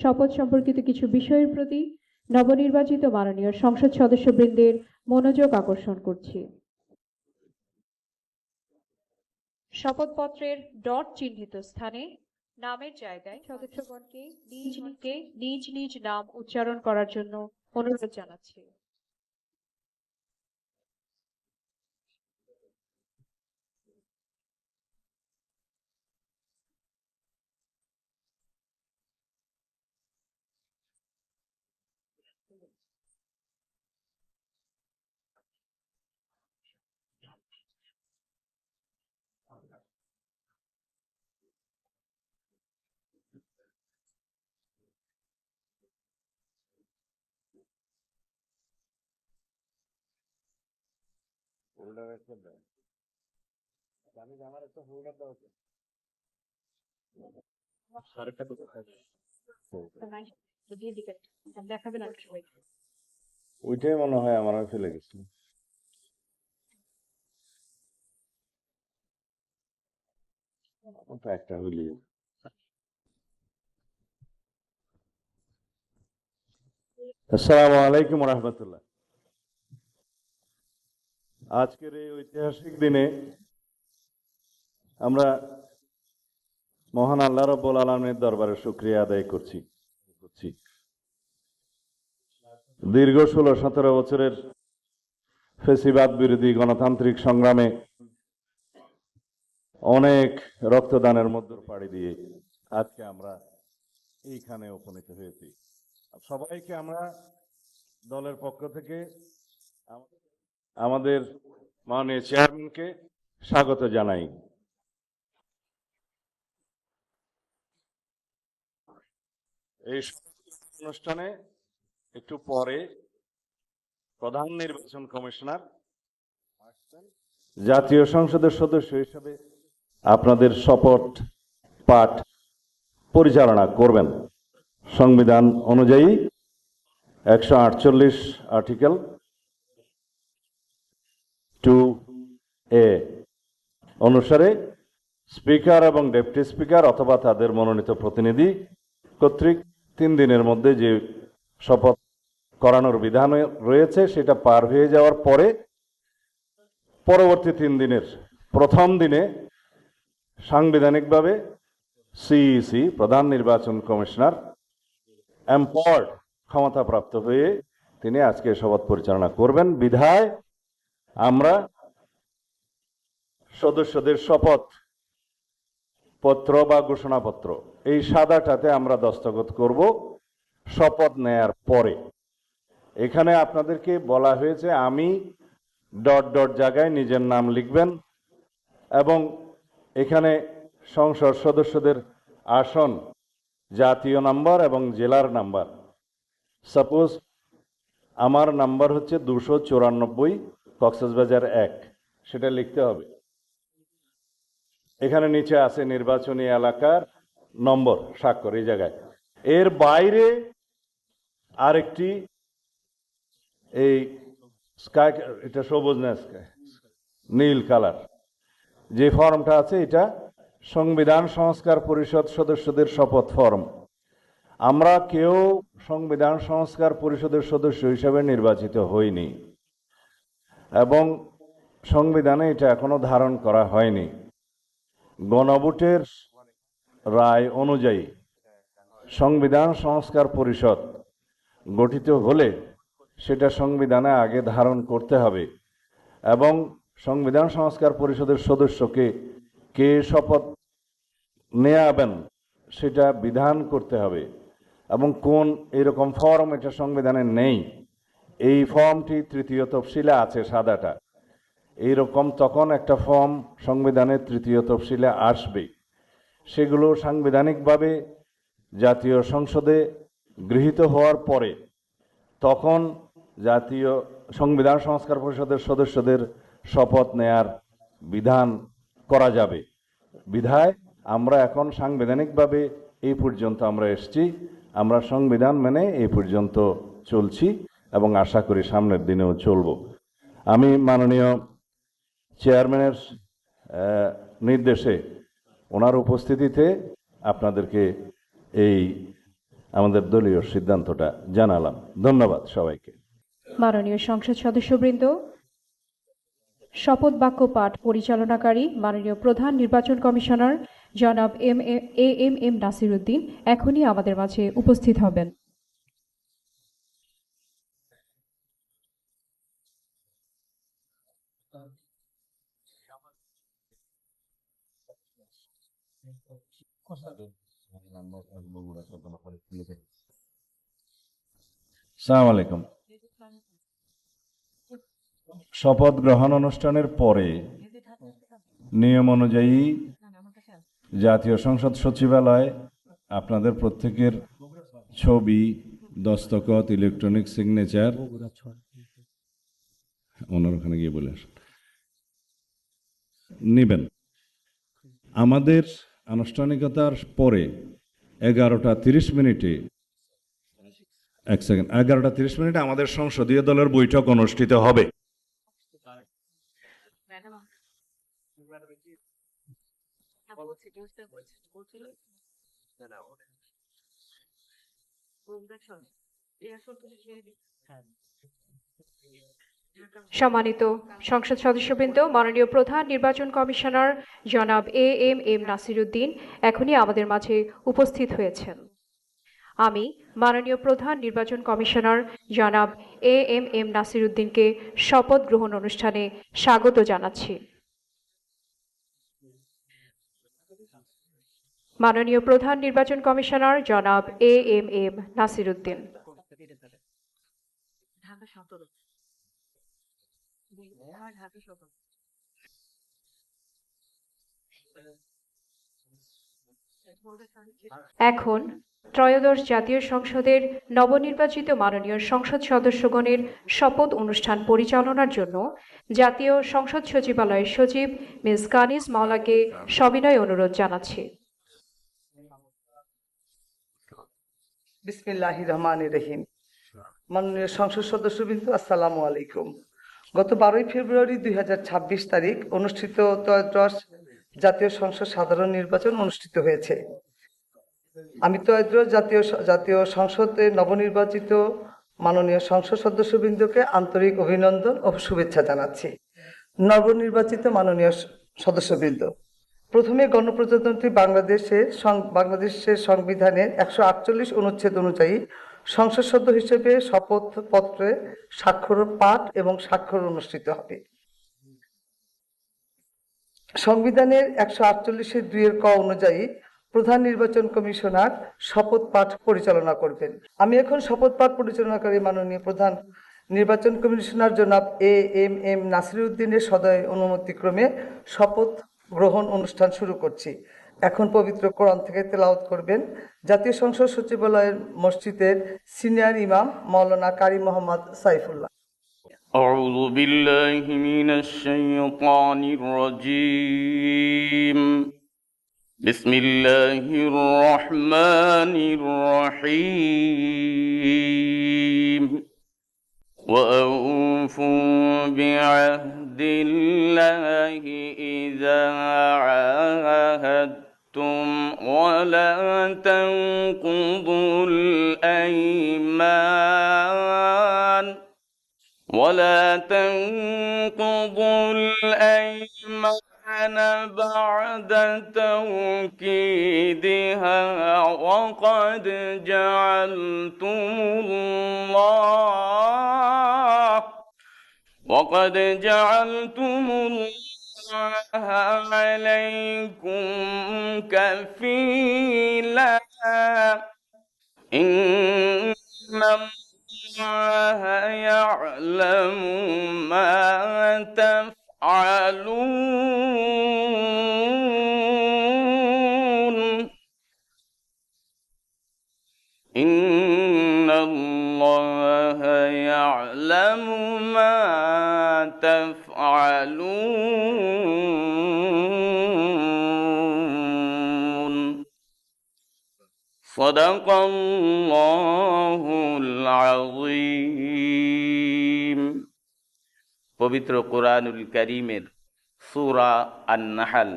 শপথ সম্পর্কিত কিছু বিষয়ের প্রতি নবনির্বাচিত মাননীয় সংসদ সদস্যবৃন্দের মনোযোগ আকর্ষণ করছি। শপথপত্রের ডট চিহ্নিত স্থানে নামের জায়গায় সদস্যগণকে নিজ নিজকে নিজ নিজ নাম উচ্চারণ করার জন্য অনুরোধ জানাচ্ছি। হোল্ডার দাও আমি আমার একটা হোল্ডার দাও সারেরটা কোথায় দেখাবেন আর ওইটাই মনে হয় আমার ফেলে গেছি। ওটা একটা হইলি আসসালামু আলাইকুম রহমতুল্লাহ। আজকের এই ঐতিহাসিক দিনে আমরা মহান আল্লাহ রব্বুল আলমের দরবারে শুক্রিয়া আদায় করছি করছি। দীর্ঘ ষোলো, সতেরো বছরের ফেসিবাদ বিরোধী গণতান্ত্রিক সংগ্রামে অনেক রক্তদানের মধ্যে পাড়ি দিয়ে আজকে আমরা এইখানে উপনীত হয়েছি। সবাইকে আমরা দলের পক্ষ থেকে আম- আমাদের মাননীয় চেয়ারম্যানকে স্বাগত জানাই। এই অনুষ্ঠানে একটু পরে প্রধান নির্বাচন কমিশনার জাতীয় সংসদের সদস্য হিসেবে আপনাদের শপথ পাঠ পরিচালনা করবেন। সংবিধান অনুযায়ী একশো আটচল্লিশ আর্টিকেল টু এ অনুসারে স্পিকার এবং ডেপুটি স্পিকার অথবা তাদের মনোনীত প্রতিনিধি কর্তৃক তিন দিনের মধ্যে যে শপথ করানোর বিধান রয়েছে, সেটা পার হয়ে যাওয়ার পরে পরবর্তী তিন দিনের প্রথম দিনে সাংবিধানিকভাবে সিইসি প্রধান নির্বাচন কমিশনার এম্পাওয়ার্ড ক্ষমতাপ্রাপ্ত হয়ে তিনি আজকে শপথ পরিচালনা করবেন। বিধায় আমরা সদস্যদের শপথ পত্র বা ঘোষণাপত্র, এই সাদাটাতে আমরা দস্তখত করব শপথ নেয়ার পরে। এখানে আপনাদেরকে বলা হয়েছে, আমি ডট ডট জায়গায় নিজের নাম লিখবেন এবং এখানে সংসদ সদস্যদের আসন, জাতীয় নাম্বার এবং জেলার নাম্বার। সাপোজ আমার নাম্বার হচ্ছে দুশো চুরানব্বই কক্সবাজার এক, সেটা লিখতে হবে। এখানে নিচে আছে নির্বাচনী এলাকার নম্বর, স্বাক্ষর, এই জায়গায়। এর বাইরে আরেকটি, এই স্কাই, এটা সবুজ না স্কাই? নীল কালার। যে ফর্মটা আছে, এটা সংবিধান সংস্কার পরিষদ সদস্যদের শপথ ফর্ম। আমরা কেউ সংবিধান সংস্কার পরিষদের সদস্য হিসেবে নির্বাচিত হইনি। এবং সংবিধানে এটা এখনও ধারণ করা হয়নি। গণভোটের রায় অনুযায়ী সংবিধান সংস্কার পরিষদ গঠিত হলে সেটা সংবিধানে আগে ধারণ করতে হবে এবং সংবিধান সংস্কার পরিষদের সদস্যকে কে শপথ নেয়াবেন সেটা বিধান করতে হবে এবং কোন এরকম ফর্ম এটা সংবিধানে নেই। এই ফর্মটি তৃতীয় তফসিলে আছে সাদাটা। এইরকম তখন একটা ফর্ম সংবিধানের তৃতীয় তফসিলে আসবে সেগুলো সাংবিধানিকভাবে জাতীয় সংসদে গৃহীত হওয়ার পরে তখন জাতীয় সংবিধান সংস্কার পরিষদের সদস্যদের শপথ নেয়ার বিধান করা যাবে। বিধায় আমরা এখন সাংবিধানিকভাবে এই পর্যন্ত আমরা এসেছি। আমরা সংবিধান মেনে এই পর্যন্ত চলছি। এবং আশা করি সামনের দিনেও চলব। আমি মাননীয় চেয়ারম্যানের নির্দেশে ওনার উপস্থিতিতে আপনাদেরকে এই আমাদের দলীয় সিদ্ধান্তটা জানালাম। ধন্যবাদ সবাইকে। মাননীয় সংসদ সদস্যবৃন্দ, শপথ বাক্য পাঠ পরিচালনাকারী মাননীয় প্রধান নির্বাচন কমিশনার জনাব M A M M Nasir Uddin এখনই আমাদের মাঝে উপস্থিত হবেন। সালাম আলাইকুম শপথ গ্রহণ অনুষ্ঠানের পরে নিয়ম অনুযায়ী জাতীয় সংসদ সচিবালয় আপনাদের প্রত্যেকের ছবি, দস্তখত ইলেকট্রনিক সিগনেচার ওনার ওখানে গিয়ে বলে আসুন। নিবেন। আমাদের আনুষ্ঠানিকতার পরে এগারোটা তিরিশ মিনিটে, এক সেকেন্ড এগারোটা তিরিশ মিনিটে আমাদের সংসদীয় দলের বৈঠক অনুষ্ঠিত হবে। সম্মানিত সংসদ সদস্যবৃন্দ, মাননীয় প্রধান নির্বাচন কমিশনার জনাব A M M Nasir Uddin এখনই আমাদের মাঝে উপস্থিত হয়েছেন। আমি মাননীয় প্রধান নির্বাচন কমিশনার জনাব এ এম এম নাসির উদ্দিনকে শপথ গ্রহণ অনুষ্ঠানে স্বাগত জানাচ্ছি। মাননীয় প্রধান নির্বাচন কমিশনার জনাব A M M Nasir Uddin Dhaka এখন ত্রয়োদশ জাতীয় সংসদের নবনির্বাচিত মাননীয় সংসদ সদস্যগণের শপথ অনুষ্ঠান পরিচালনার জন্য জাতীয় সংসদ সচিবালয়ের সচিব মিস কানিজ মাওলাকে সবিনয় অনুরোধ জানাচ্ছি। বিসমিল্লাহ রহমান রহিম। মাননীয় সংসদ সদস্যবৃন্দ, আসসালামু আলাইকুম। গত বারোই ফেব্রুয়ারি দু হাজার ছাব্বিশ তারিখ অনুষ্ঠিত ত্রয়োদশ জাতীয় সংসদ সাধারণ নির্বাচন অনুষ্ঠিত হয়েছে। আমি ত্রয়োদশ জাতীয় জাতীয় সংসদে নবনির্বাচিত মাননীয় সংসদ সদস্যবৃন্দকে আন্তরিক অভিনন্দন ও শুভেচ্ছা জানাচ্ছি। নবনির্বাচিত মাননীয় সদস্যবৃন্দ, প্রথমে গণপ্রজাতন্ত্রী বাংলাদেশের বাংলাদেশের সংবিধানের একশো আটচল্লিশ অনুচ্ছেদ অনুযায়ী সংসদ সদস্য হিসেবে শপথ পত্রে স্বাক্ষর পাঠ এবং স্বাক্ষর অনুষ্ঠিত হবে। সংবিধানের একশো আটচল্লিশের দুইয়ের ক অনুযায়ী প্রধান নির্বাচন কমিশনার শপথ পাঠ পরিচালনা করবেন। আমি এখন শপথ পাঠ পরিচালনাকারী মাননীয় প্রধান নির্বাচন কমিশনার জনাব এ এম এম নাসিরুদ্দিনের সদয় অনুমতিক্রমে শপথ গ্রহণ অনুষ্ঠান শুরু করছি। এখন পবিত্র কোরআন থেকে তেলাওয়াত করবেন জাতীয় সংসদ সচিবালয়ের মসজিদের সিনিয়র ইমাম মাওলানা কারি মোহাম্মদ সাইফুল্লাহ أعوذ بالله من الشيطان الرجيم بسم الله الرحمن الرحيم وأوفوا بعهد الله إذا عاهدتم ولا تنقضوا الأيمان ولا تنقضوا الأيمان بعد توكيدها وقد جعلتم الله وقد جعلتم الله عليكم كفيلا. إن الله يعلم ما تفعلون. إن الله يعلم ما تفعلون. صدق الله العظيم পবিত্র কোরআনুল করিমের সূরা আন নাহাল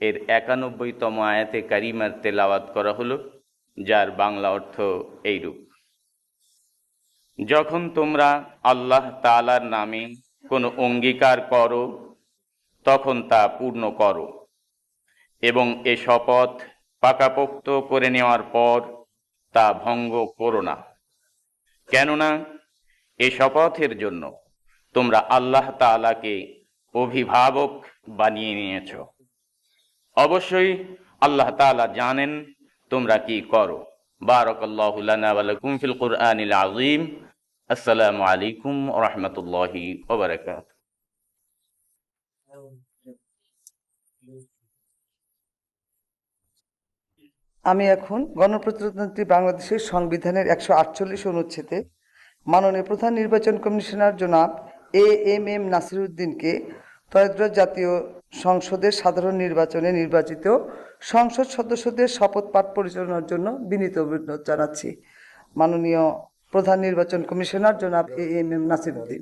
এর একানব্বইতম আয়াতে কারিমার তেলাওয়াত করা হলো যার বাংলা অর্থ এইরূপ যখন তোমরা আল্লাহ তালার নামে কোনো অঙ্গীকার করো তখন তা পূর্ণ করো এবং এ শপথ পাকাপোক্ত করে নেওয়ার পর তা ভঙ্গ করো না। কেননা এ শপথের জন্য তোমরা আল্লাহ তাআলাকে অভিভাবক বানিয়ে নিয়েছ। অবশ্যই আল্লাহ তাআলা জানেন তোমরা কি করো। বারাকাল্লাহু লানা ওয়া লাকুম ফিল কুরআনিল আযীম। আসসালামু আলাইকুম রাহমাতুল্লাহি ওয়া আমি এখন গণপ্রজাতন্ত্রী বাংলাদেশের সংবিধানের একশো আটচল্লিশ অনুচ্ছেদে মাননীয় প্রধান নির্বাচন কমিশনার জনাব এ এম এম নাসিরুদ্দিনকে ত্রয়োদশ জাতীয় সংসদের সাধারণ নির্বাচনে নির্বাচিত সংসদ সদস্যদের শপথ পাঠ পরিচালনার জন্য বিনীত অভিনন্দন জানাচ্ছি। মাননীয় প্রধান নির্বাচন কমিশনার জনাব এ এম এম নাসিরুদ্দিন।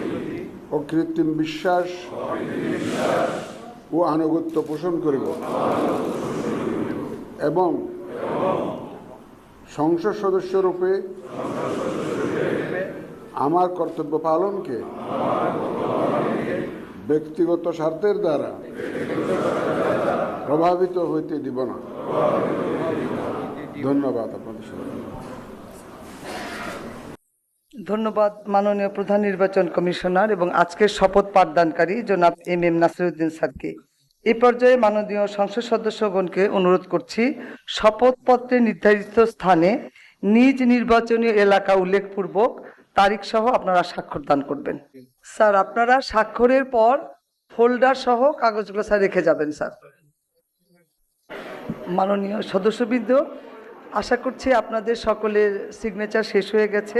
অকৃত্রিম বিশ্বাস ও আনুগত্য পোষণ করিব। এবং সংসদ সদস্য রূপে আমার কর্তব্য পালনকে ব্যক্তিগত স্বার্থের দ্বারা প্রভাবিত হইতে দিব না। ধন্যবাদ আপনাদের সবাই ধন্যবাদ মাননীয় প্রধান নির্বাচন কমিশনার এবং আজকের শপথ পাঠদানকারী জনাব এম এম নাসিরুদ্দিন স্যারকে। এই পর্যায়ে মাননীয় সংসদ সদস্যগণকে অনুরোধ করছি শপথপত্রে নির্ধারিত স্থানে নিজ নির্বাচনী এলাকা উল্লেখপূর্বক তারিখ সহ আপনারা স্বাক্ষর দান করবেন। স্যার, আপনারা স্বাক্ষরের পর ফোল্ডার সহ কাগজগুলো স্যার রেখে যাবেন, স্যার। মাননীয় সদস্যবৃন্দ, আশা করছি আপনাদের সকলের সিগনেচার শেষ হয়ে গেছে।